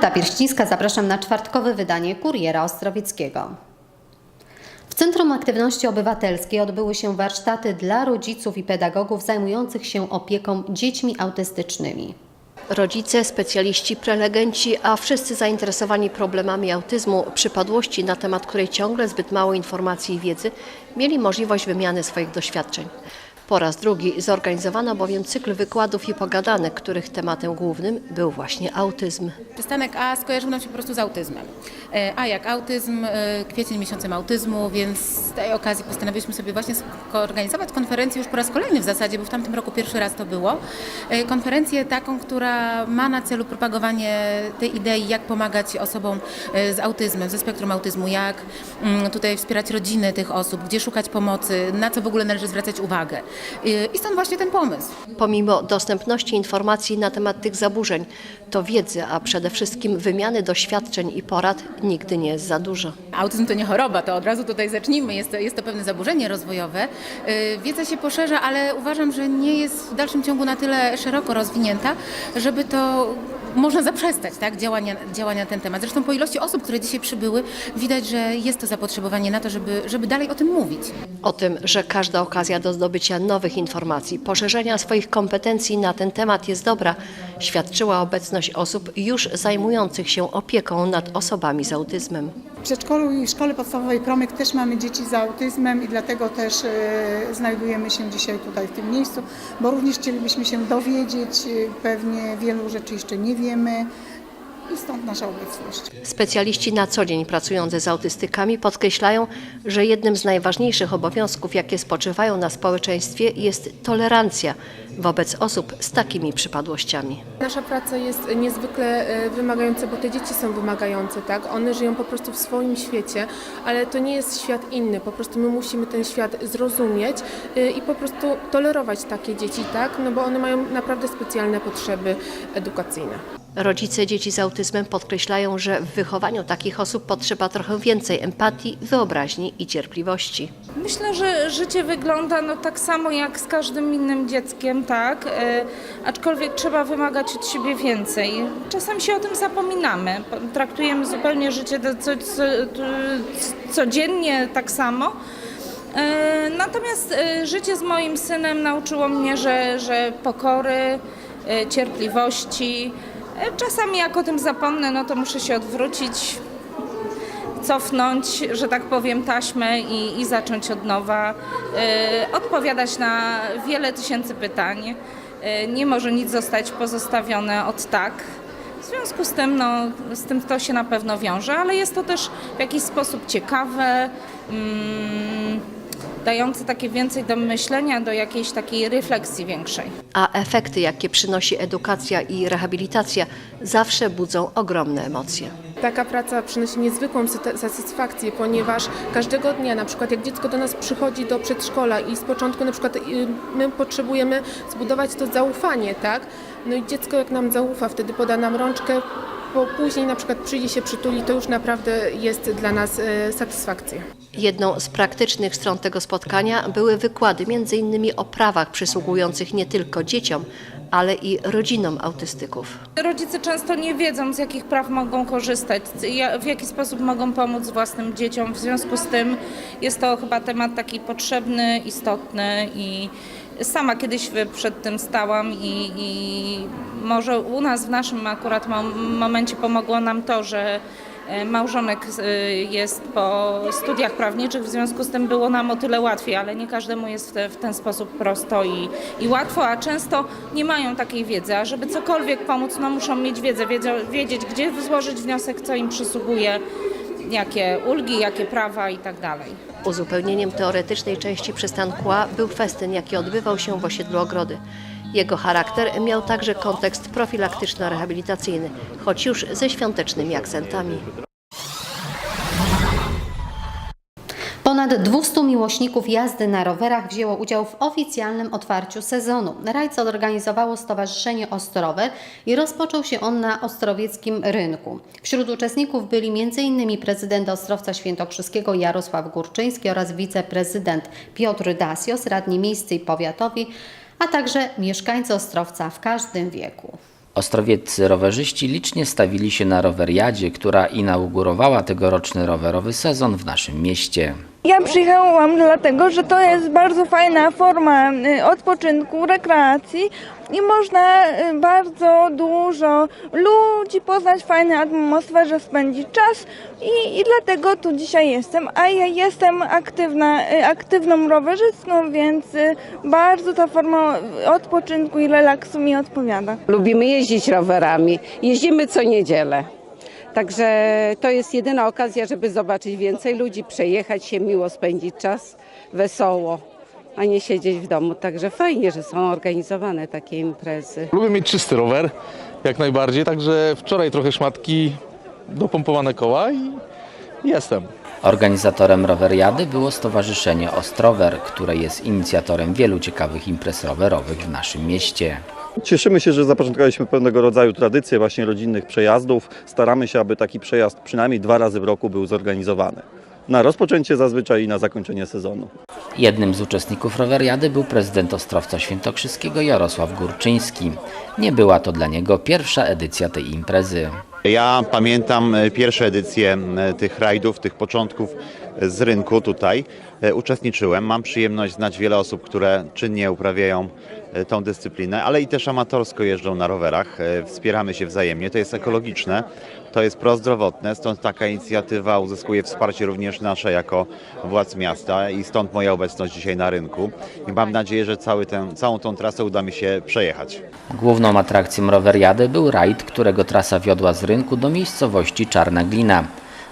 Aneta Pierścińska, zapraszam na czwartkowe wydanie Kuriera Ostrowieckiego. W Centrum Aktywności Obywatelskiej odbyły się warsztaty dla rodziców i pedagogów zajmujących się opieką dziećmi autystycznymi. Rodzice, specjaliści, prelegenci, a wszyscy zainteresowani problemami autyzmu, przypadłości, na temat której ciągle zbyt mało informacji i wiedzy, mieli możliwość wymiany swoich doświadczeń. Po raz drugi zorganizowano bowiem cykl wykładów i pogadanek, których tematem głównym był właśnie autyzm. Przystanek A skojarzył nam się po prostu z autyzmem. E, A jak autyzm, e, kwiecień miesiącem autyzmu, więc z tej okazji postanowiliśmy sobie właśnie organizować konferencję już po raz kolejny w zasadzie, bo w tamtym roku pierwszy raz to było. E, Konferencję taką, która ma na celu propagowanie tej idei, jak pomagać osobom z autyzmem, ze spektrum autyzmu, jak mm, tutaj wspierać rodziny tych osób, gdzie szukać pomocy, na co w ogóle należy zwracać uwagę. I stąd właśnie ten pomysł. Pomimo dostępności informacji na temat tych zaburzeń, to wiedzy, a przede wszystkim wymiany doświadczeń i porad nigdy nie jest za dużo. Autyzm to nie choroba, to od razu tutaj zacznijmy. Jest to, jest to pewne zaburzenie rozwojowe. Yy, Wiedza się poszerza, ale uważam, że nie jest w dalszym ciągu na tyle szeroko rozwinięta, żeby to można zaprzestać tak, działania, działania na ten temat. Zresztą po ilości osób, które dzisiaj przybyły, widać, że jest to zapotrzebowanie na to, żeby, żeby dalej o tym mówić. O tym, że każda okazja do zdobycia nowych informacji, poszerzenia swoich kompetencji na ten temat jest dobra, świadczyła obecność osób już zajmujących się opieką nad osobami z autyzmem. W przedszkolu i szkole podstawowej Promyk też mamy dzieci z autyzmem i dlatego też e, znajdujemy się dzisiaj tutaj w tym miejscu, bo również chcielibyśmy się dowiedzieć, e, pewnie wielu rzeczy jeszcze nie wiemy i stąd nasza obecność. Specjaliści na co dzień pracujący z autystykami podkreślają, że jednym z najważniejszych obowiązków, jakie spoczywają na społeczeństwie, jest tolerancja wobec osób z takimi przypadłościami. Nasza praca jest niezwykle e, wymagająca, bo te dzieci są wymagające, tak? One żyją po prostu w swoim świecie, ale to nie jest świat inny. Po prostu my musimy ten świat zrozumieć e, i po prostu tolerować takie dzieci, tak? No bo one mają naprawdę specjalne potrzeby edukacyjne. Rodzice dzieci z autyzmem podkreślają, że w wychowaniu takich osób potrzeba trochę więcej empatii, wyobraźni i cierpliwości. Myślę, że życie wygląda no, tak samo jak z każdym innym dzieckiem, tak? E, aczkolwiek trzeba wymagać od siebie więcej. Czasem się o tym zapominamy. Traktujemy zupełnie życie co, co, codziennie tak samo. E, natomiast e, życie z moim synem nauczyło mnie, że, że pokory, e, cierpliwości. E, czasami jak o tym zapomnę, no to muszę się odwrócić, cofnąć, że tak powiem, taśmę i, i zacząć od nowa, y, odpowiadać na wiele tysięcy pytań. Y, nie może nic zostać pozostawione od tak. W związku z tym, no, z tym to się na pewno wiąże, ale jest to też w jakiś sposób ciekawe, mm, dające takie więcej do myślenia, do jakiejś takiej refleksji większej. A efekty, jakie przynosi edukacja i rehabilitacja, zawsze budzą ogromne emocje. Taka praca przynosi niezwykłą satysfakcję, ponieważ każdego dnia, na przykład jak dziecko do nas przychodzi do przedszkola i z początku na przykład y, my potrzebujemy zbudować to zaufanie, tak? No i dziecko jak nam zaufa, wtedy poda nam rączkę, bo później na przykład przyjdzie się przytuli, to już naprawdę jest dla nas y, satysfakcja. Jedną z praktycznych stron tego spotkania były wykłady m.in. o prawach przysługujących nie tylko dzieciom, ale i rodzinom autystyków. Rodzice często nie wiedzą, z jakich praw mogą korzystać, w jaki sposób mogą pomóc własnym dzieciom. W związku z tym jest to chyba temat taki potrzebny, istotny i sama kiedyś przed tym stałam i, i może u nas w naszym akurat mom- momencie pomogło nam to, że e, Małżonek e, jest po studiach prawniczych, w związku z tym było nam o tyle łatwiej, ale nie każdemu jest w, te, w ten sposób prosto i, i łatwo, a często nie mają takiej wiedzy, a żeby cokolwiek pomóc, no muszą mieć wiedzę, wiedzieć gdzie złożyć wniosek, co im przysługuje, jakie ulgi, jakie prawa i tak. Uzupełnieniem teoretycznej części przystanku A był festyn, jaki odbywał się w osiedlu Ogrody. Jego charakter miał także kontekst profilaktyczno-rehabilitacyjny, choć już ze świątecznymi akcentami. Ponad 200 miłośników jazdy na rowerach wzięło udział w oficjalnym otwarciu sezonu. Rajd zorganizowało Stowarzyszenie Ostrower i rozpoczął się on na Ostrowieckim Rynku. Wśród uczestników byli m.in. prezydent Ostrowca Świętokrzyskiego Jarosław Górczyński oraz wiceprezydent Piotr Dasios, radni miejscy i powiatowi, a także mieszkańcy Ostrowca w każdym wieku. Ostrowieccy rowerzyści licznie stawili się na roweriadzie, która inaugurowała tegoroczny rowerowy sezon w naszym mieście. Ja przyjechałam dlatego, że to jest bardzo fajna forma y, odpoczynku, rekreacji i można y, bardzo dużo ludzi poznać, fajną atmosferze, spędzić czas i, i dlatego tu dzisiaj jestem. A ja jestem aktywna, y, aktywną rowerzystką, więc bardzo ta forma odpoczynku i relaksu mi odpowiada. Lubimy jeździć rowerami. Jeździmy co niedzielę. Także to jest jedyna okazja, żeby zobaczyć więcej ludzi, przejechać się, miło spędzić czas, wesoło, a nie siedzieć w domu. Także fajnie, że są organizowane takie imprezy. Lubię mieć czysty rower, jak najbardziej, także wczoraj trochę szmatki, dopompowane koła i jestem. Organizatorem roweriady było Stowarzyszenie Ostrower, które jest inicjatorem wielu ciekawych imprez rowerowych w naszym mieście. Cieszymy się, że zapoczątkowaliśmy pewnego rodzaju tradycję właśnie rodzinnych przejazdów. Staramy się, aby taki przejazd przynajmniej dwa razy w roku był zorganizowany. Na rozpoczęcie zazwyczaj i na zakończenie sezonu. Jednym z uczestników roweriady był prezydent Ostrowca Świętokrzyskiego Jarosław Górczyński. Nie była to dla niego pierwsza edycja tej imprezy. Ja pamiętam e, pierwsze edycje tych rajdów, tych początków z rynku tutaj. E, Uczestniczyłem. Mam przyjemność znać wiele osób, które czynnie uprawiają tą dyscyplinę, ale i też amatorsko jeżdżą na rowerach. E, Wspieramy się wzajemnie. To jest ekologiczne, to jest prozdrowotne, stąd taka inicjatywa uzyskuje wsparcie również nasze jako władz miasta i stąd moja obecność dzisiaj na rynku. I mam nadzieję, że cały ten, całą tą trasę uda mi się przejechać. Główną atrakcją roweriady był rajd, którego trasa wiodła z rynku do miejscowości Czarna Glina.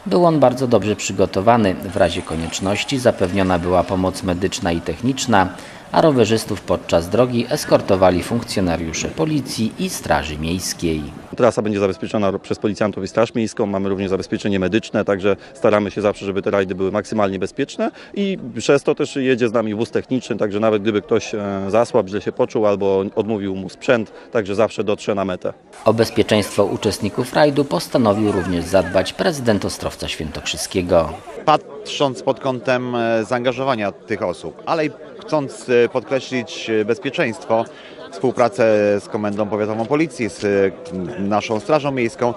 Był on bardzo dobrze przygotowany. W razie konieczności zapewniona była pomoc medyczna i techniczna, a rowerzystów podczas drogi eskortowali funkcjonariusze policji i Straży Miejskiej. Trasa będzie zabezpieczona przez policjantów i Straż Miejską. Mamy również zabezpieczenie medyczne, także staramy się zawsze, żeby te rajdy były maksymalnie bezpieczne i przez to też jedzie z nami wóz techniczny, także nawet gdyby ktoś e, zasłabł, źle się poczuł albo odmówił mu sprzęt, także zawsze dotrze na metę. O bezpieczeństwo uczestników rajdu postanowił również zadbać prezydent Ostrowca Świętokrzyskiego. patrząc pod kątem e, zaangażowania tych osób, ale i chcąc e, podkreślić e, bezpieczeństwo, współpracę z Komendą Powiatową Policji, z e, naszą Strażą Miejską,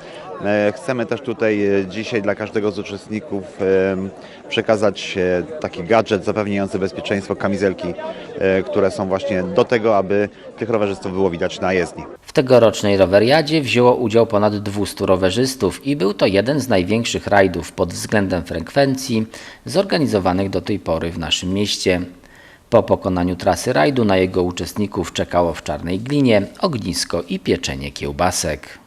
chcemy też tutaj dzisiaj dla każdego z uczestników przekazać taki gadżet zapewniający bezpieczeństwo, kamizelki, które są właśnie do tego, aby tych rowerzystów było widać na jezdni. W tegorocznej roweriadzie wzięło udział ponad 200 rowerzystów i był to jeden z największych rajdów pod względem frekwencji zorganizowanych do tej pory w naszym mieście. Po pokonaniu trasy rajdu na jego uczestników czekało w Czarnej Glinie ognisko i pieczenie kiełbasek.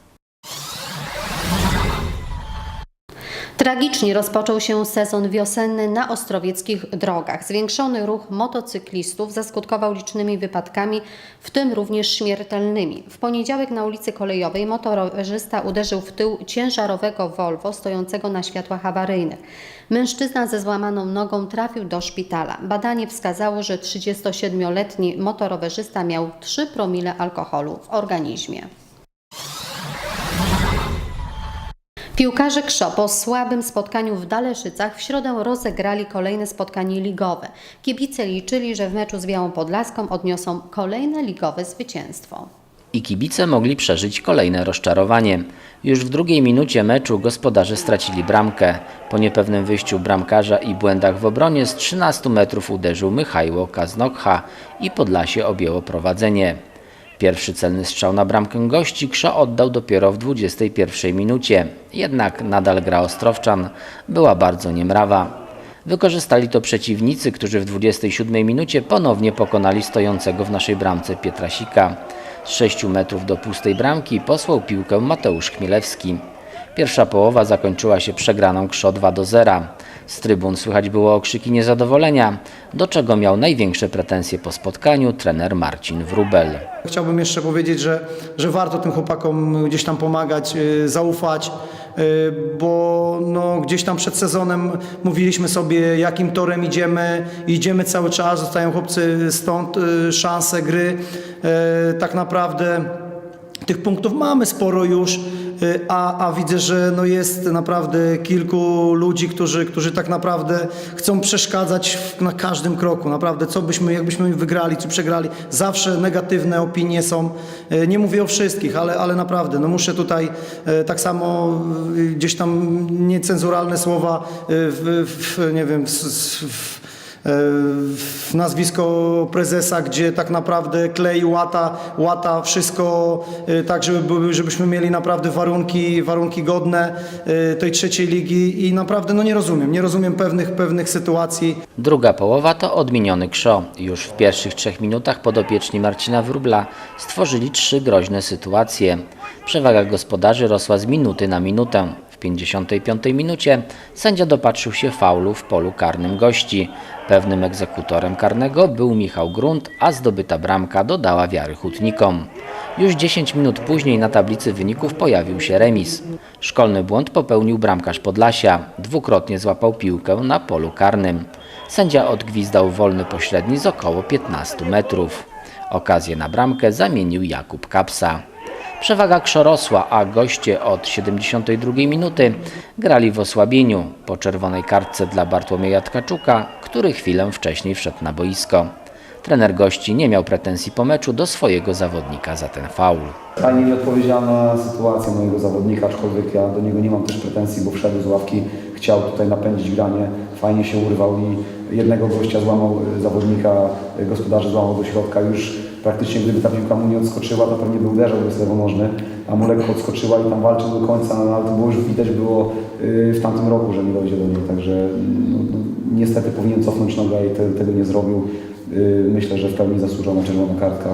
Tragicznie rozpoczął się sezon wiosenny na ostrowieckich drogach. Zwiększony ruch motocyklistów zaskutkował licznymi wypadkami, w tym również śmiertelnymi. W poniedziałek na ulicy Kolejowej motorowerzysta uderzył w tył ciężarowego Volvo stojącego na światłach awaryjnych. Mężczyzna ze złamaną nogą trafił do szpitala. Badanie wskazało, że 37-letni motorowerzysta miał 3 promile alkoholu w organizmie. Piłkarze KSZO po słabym spotkaniu w Daleszycach w środę rozegrali kolejne spotkanie ligowe. Kibice liczyli, że w meczu z Białą Podlaską odniosą kolejne ligowe zwycięstwo. I kibice mogli przeżyć kolejne rozczarowanie. Już w drugiej minucie meczu gospodarze stracili bramkę. Po niepewnym wyjściu bramkarza i błędach w obronie z 13 metrów uderzył Michajło Kaznokha i Podlasie objęło prowadzenie. Pierwszy celny strzał na bramkę gości Krzo oddał dopiero w 21 minucie. Jednak nadal gra Ostrowczan była bardzo niemrawa. Wykorzystali to przeciwnicy, którzy w 27 minucie ponownie pokonali stojącego w naszej bramce Pietrasika. Z 6 metrów do pustej bramki posłał piłkę Mateusz Chmielewski. Pierwsza połowa zakończyła się przegraną Krzo 2 do 0. Z trybun słychać było okrzyki niezadowolenia, do czego miał największe pretensje po spotkaniu trener Marcin Wrubel. Chciałbym jeszcze powiedzieć, że, że warto tym chłopakom gdzieś tam pomagać, y, zaufać, y, bo no, gdzieś tam przed sezonem mówiliśmy sobie, jakim torem idziemy, idziemy cały czas, zostają chłopcy stąd y, szanse gry. Tak naprawdę tych punktów mamy sporo już. Y, a, a widzę, że no jest naprawdę kilku ludzi, którzy, którzy tak naprawdę chcą przeszkadzać w, na każdym kroku. Naprawdę, co byśmy, jakbyśmy wygrali czy przegrali, zawsze negatywne opinie są. Y, Nie mówię o wszystkich, ale, ale naprawdę, no muszę tutaj y, tak samo gdzieś tam niecenzuralne słowa w, w, nie wiem, w, w nazwisko prezesa, gdzie tak naprawdę klei, łata, łata wszystko y, tak, żeby żebyśmy mieli naprawdę warunki, warunki godne y, tej trzeciej ligi i naprawdę no nie rozumiem, nie rozumiem pewnych, pewnych sytuacji. Druga połowa to odmieniony krzo. Już w pierwszych trzech minutach podopieczni Marcina Wróbla stworzyli trzy groźne sytuacje. Przewaga gospodarzy rosła z minuty na minutę. W 55 minucie sędzia dopatrzył się faulu w polu karnym gości. Pewnym egzekutorem karnego był Michał Grunt, a zdobyta bramka dodała wiary hutnikom. Już 10 minut później na tablicy wyników pojawił się remis. Szkolny błąd popełnił bramkarz Podlasia. Dwukrotnie złapał piłkę na polu karnym. Sędzia odgwizdał wolny pośredni z około 15 metrów. Okazję na bramkę zamienił Jakub Kapsa. Przewaga krzorosła, a goście od 72 minuty grali w osłabieniu po czerwonej kartce dla Bartłomieja Tkaczuka, który chwilę wcześniej wszedł na boisko. Trener gości nie miał pretensji po meczu do swojego zawodnika za ten faul. Fajnie nieodpowiedzialna sytuacja mojego zawodnika, aczkolwiek ja do niego nie mam też pretensji, bo wszedł z ławki, chciał tutaj napędzić granie, fajnie się urwał i jednego gościa złamał y, zawodnika, y, gospodarza złamał do środka. Już praktycznie gdyby ta piłka mu nie odskoczyła, to pewnie by uderzał, bo jest lewonożny, a mu lekko odskoczyła i tam walczył do końca, no, ale to było już widać było y, w tamtym roku, że nie dojdzie do niej, także no, no, niestety powinien cofnąć nogę i te, tego nie zrobił. Y, Myślę, że w pełni zasłużona czerwona kartka.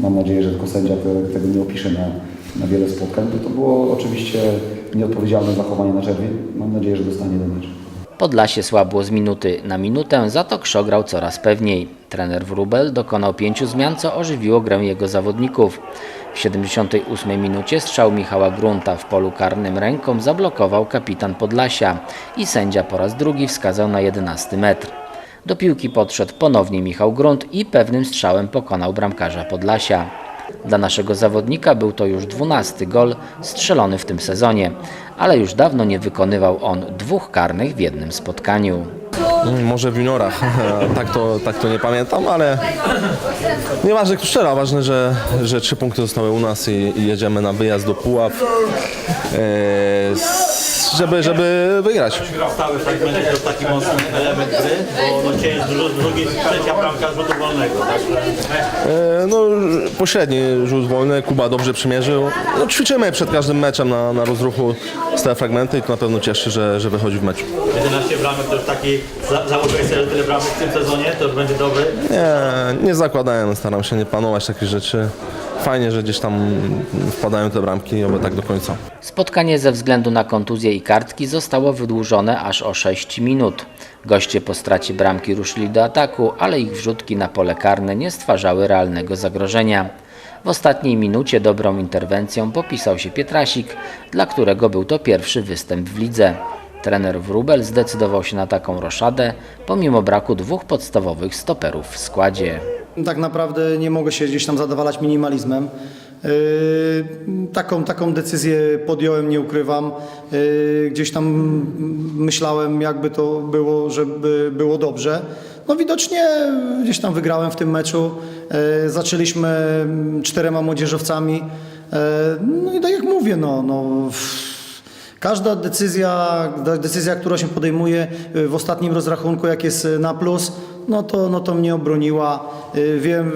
Mam nadzieję, że tylko sędzia te, tego nie opisze na, na wiele spotkań, bo to było oczywiście nieodpowiedzialne zachowanie na czerwie. Mam nadzieję, że dostanie do meczu. Podlasie słabło z minuty na minutę, za to Krzok grał coraz pewniej. Trener Wróbel dokonał pięciu zmian, co ożywiło grę jego zawodników. W 78 minucie strzał Michała Grunta w polu karnym ręką zablokował kapitan Podlasia i sędzia po raz drugi wskazał na 11 metr. Do piłki podszedł ponownie Michał Grunt i pewnym strzałem pokonał bramkarza Podlasia. Dla naszego zawodnika był to już 12 gol strzelony w tym sezonie, ale już dawno nie wykonywał on dwóch karnych w jednym spotkaniu. Może w juniorach, tak to, tak to nie pamiętam, ale nieważne kto strzela, ważne, że, że trzy punkty zostały u nas i, i jedziemy na wyjazd do Puław, e, żeby, żeby wygrać. Stały fragmenty to taki mocny element gry, bo no cięć dużo, drugi, trzecia bramka z rzutu wolnego, tak? E, No, pośredni rzut wolny, Kuba dobrze przymierzył. No, ćwiczymy przed każdym meczem na, na rozruchu stałe fragmenty i to na pewno cieszy, że, że wychodzi w meczu. 11 bramek to już taki, za, założyłeś sobie tyle bramek w tym sezonie, to już będzie dobry. Nie, nie zakładałem, staram się nie planować takich rzeczy. Fajnie, że gdzieś tam wpadają te bramki, oby tak do końca. Spotkanie ze względu na kontuzję kartki zostało wydłużone aż o 6 minut. Goście po stracie bramki ruszyli do ataku, ale ich wrzutki na pole karne nie stwarzały realnego zagrożenia. W ostatniej minucie dobrą interwencją popisał się Pietrasik, dla którego był to pierwszy występ w lidze. Trener Wróbel zdecydował się na taką roszadę, pomimo braku dwóch podstawowych stoperów w składzie. Tak naprawdę nie mogę się gdzieś tam zadowalać minimalizmem. Yy, taką, taką decyzję podjąłem, nie ukrywam. Yy, gdzieś tam myślałem, jakby to było, żeby było dobrze. No widocznie gdzieś tam wygrałem w tym meczu. Yy, zaczęliśmy czterema młodzieżowcami. No i tak jak mówię, no, no Każda decyzja, decyzja, która się podejmuje w ostatnim rozrachunku, jak jest na plus, no to, no to mnie obroniła. Y, Wiem,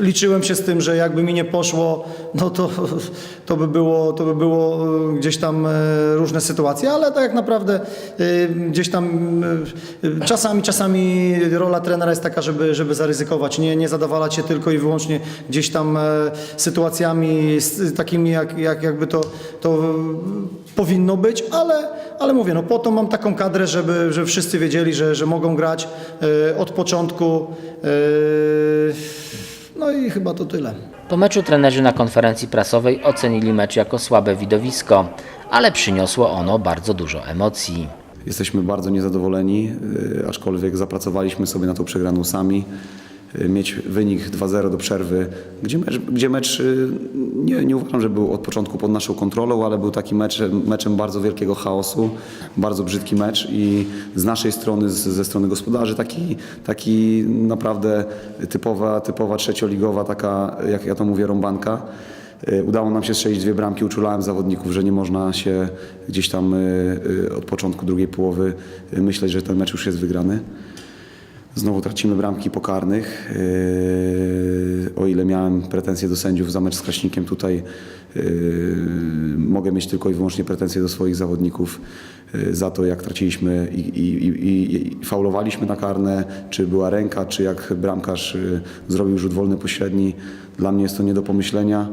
liczyłem się z tym, że jakby mi nie poszło, no to, to, by, było, to by było y, gdzieś tam y, różne sytuacje, ale tak naprawdę gdzieś tam czasami, czasami rola trenera jest taka, żeby, żeby zaryzykować, nie, nie zadawalać się tylko i wyłącznie gdzieś tam sytuacjami takimi, jak, jak jakby to, to powinno być, ale, ale mówię, no po to mam taką kadrę, żeby, żeby wszyscy wiedzieli, że, że mogą grać e, od początku. E, no i chyba to tyle. Po meczu trenerzy na konferencji prasowej ocenili mecz jako słabe widowisko, ale przyniosło ono bardzo dużo emocji. Jesteśmy bardzo niezadowoleni, y, aczkolwiek zapracowaliśmy sobie na tą przegraną sami. Y, mieć wynik 2-0 do przerwy, gdzie mecz, gdzie mecz y, nie, nie uważam, że był od początku pod naszą kontrolą, ale był taki mecz, meczem bardzo wielkiego chaosu, bardzo brzydki mecz i z naszej strony, z, ze strony gospodarzy taki, taki naprawdę typowa, typowa trzecioligowa, taka jak ja to mówię, rąbanka. Y, Udało nam się strzelić dwie bramki, uczulałem zawodników, że nie można się gdzieś tam od początku drugiej połowy myśleć, że ten mecz już jest wygrany. Znowu tracimy bramki pokarnych. Yy, O ile miałem pretensje do sędziów za mecz z Kraśnikiem, tutaj yy, mogę mieć tylko i wyłącznie pretensje do swoich zawodników yy, za to, jak traciliśmy i, i, i, i faulowaliśmy na karne, czy była ręka, czy jak bramkarz zrobił rzut wolny pośredni. Dla mnie jest to nie do pomyślenia.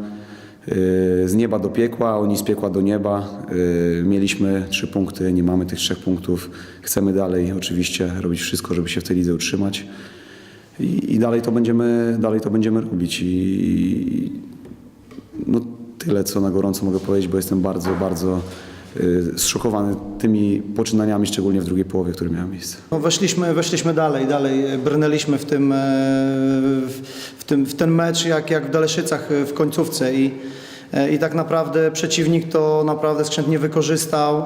Yy, Z nieba do piekła, oni z piekła do nieba. Yy, Mieliśmy trzy punkty, nie mamy tych trzech punktów. Chcemy dalej oczywiście robić wszystko, żeby się w tej lidze utrzymać. I, i dalej, to będziemy, dalej to będziemy robić. I, i no, tyle, co na gorąco mogę powiedzieć, bo jestem bardzo, bardzo zszokowany tymi poczynaniami, szczególnie w drugiej połowie, które miały miejsce. No weszliśmy, weszliśmy dalej, dalej brnęliśmy w tym, e, w, tym, w ten mecz jak, jak w Daleszycach e, w końcówce i, e, i tak naprawdę przeciwnik to naprawdę skrzętnie wykorzystał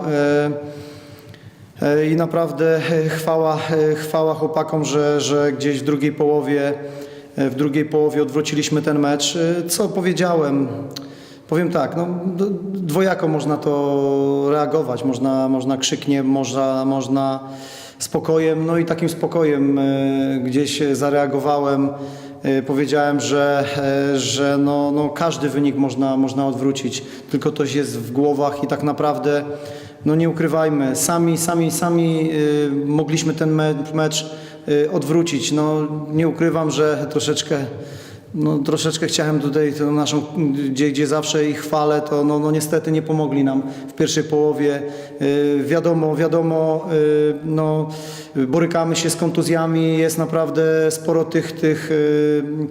i naprawdę chwała, chwała chłopakom, że, że gdzieś w drugiej połowie w drugiej połowie odwróciliśmy ten mecz. Co powiedziałem? Powiem tak, no, dwojako można to reagować. Można, można krzyknie, można, można spokojem, no i takim spokojem e, gdzieś zareagowałem. E, Powiedziałem, że, e, że no, no każdy wynik można, można odwrócić, tylko to jest w głowach i tak naprawdę, no nie ukrywajmy, sami, sami, sami mogliśmy ten me- mecz odwrócić. No nie ukrywam, że troszeczkę no, troszeczkę chciałem tutaj tę naszą, gdzie, gdzie zawsze ich chwalę, to no, no niestety nie pomogli nam w pierwszej połowie. Yy, wiadomo, wiadomo, yy, no, borykamy się z kontuzjami, jest naprawdę sporo tych, tych, yy,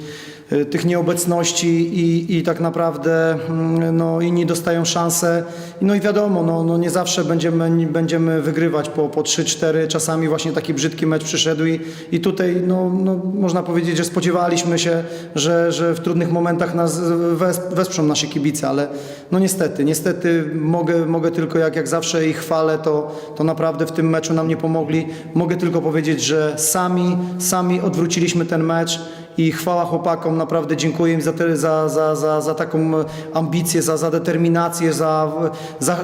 tych nieobecności i, i tak naprawdę mm, no, inni dostają szansę. No i wiadomo, no, no nie zawsze będziemy, będziemy wygrywać po, po 3-4, czasami właśnie taki brzydki mecz przyszedł i, i tutaj no, no, można powiedzieć, że spodziewaliśmy się, że, że w trudnych momentach nas wes, wesprzą nasi kibice, ale no niestety, niestety mogę, mogę tylko jak, jak zawsze ich chwalę, to, to naprawdę w tym meczu nam nie pomogli. Mogę tylko powiedzieć, że sami, sami odwróciliśmy ten mecz i chwała chłopakom, naprawdę dziękuję im za, te, za, za, za, za taką ambicję, za, za determinację, za, za,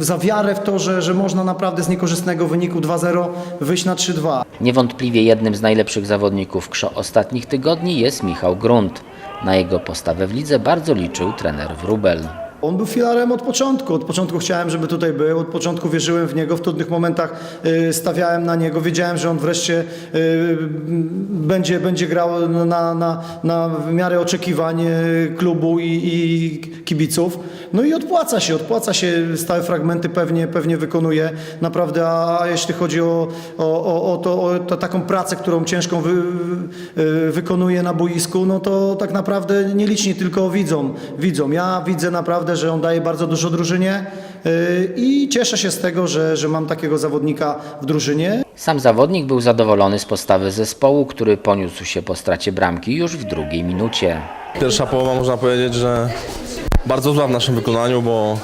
za wiarę w to, że, że można naprawdę z niekorzystnego wyniku 2-0 wyjść na 3-2. Niewątpliwie jednym z najlepszych zawodników KSZO ostatnich tygodni jest Michał Grunt. Na jego postawę w lidze bardzo liczył trener Wróbel. On był filarem od początku. Od początku chciałem, żeby tutaj był. Od początku wierzyłem w niego. W trudnych momentach y, stawiałem na niego. Wiedziałem, że on wreszcie y, będzie, będzie grał na, na, na w miarę oczekiwań y, klubu i, i kibiców. No i odpłaca się, odpłaca się. Stałe fragmenty pewnie, pewnie wykonuje. Naprawdę, a, jeśli chodzi o, o, o, to, o to, taką pracę, którą ciężką wy, wykonuje na boisku, no to tak naprawdę nieliczni tylko widzą. widzą. Ja widzę naprawdę, że on daje bardzo dużo drużynie y, i cieszę się z tego, że, że mam takiego zawodnika w drużynie. Sam zawodnik był zadowolony z postawy zespołu, który poniósł się po stracie bramki już w drugiej minucie. Pierwsza połowa można powiedzieć, że bardzo zła w naszym wykonaniu, bo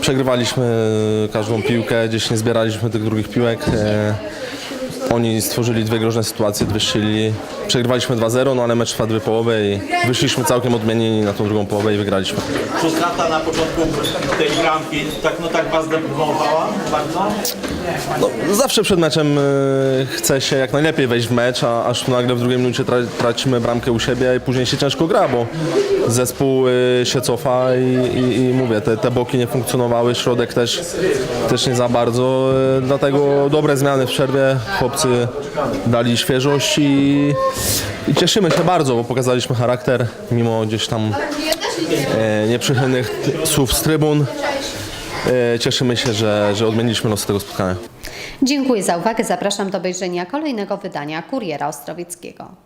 przegrywaliśmy każdą piłkę, gdzieś nie zbieraliśmy tych drugich piłek. Oni stworzyli dwie groźne sytuacje, strzelili. Przegrywaliśmy 2-0, no ale mecz trwa dwie połowy i wyszliśmy całkiem odmienieni na tą drugą połowę i wygraliśmy. Czy strata na początku tej bramki tak, no, tak was denerwowała bardzo? No, zawsze przed meczem e, chce się jak najlepiej wejść w mecz, a aż tu nagle w drugiej minucie tra tracimy bramkę u siebie i później się ciężko gra, bo zespół e, się cofa i, i, i mówię, te, te boki nie funkcjonowały, środek też, też nie za bardzo, e, dlatego dobre zmiany w przerwie, chłopcy dali świeżość i, i cieszymy się bardzo, bo pokazaliśmy charakter, mimo gdzieś tam e, nieprzychylnych słów z trybun. E, Cieszymy się, że, że odmieniliśmy los tego spotkania. Dziękuję za uwagę. Zapraszam do obejrzenia kolejnego wydania Kuriera Ostrowieckiego.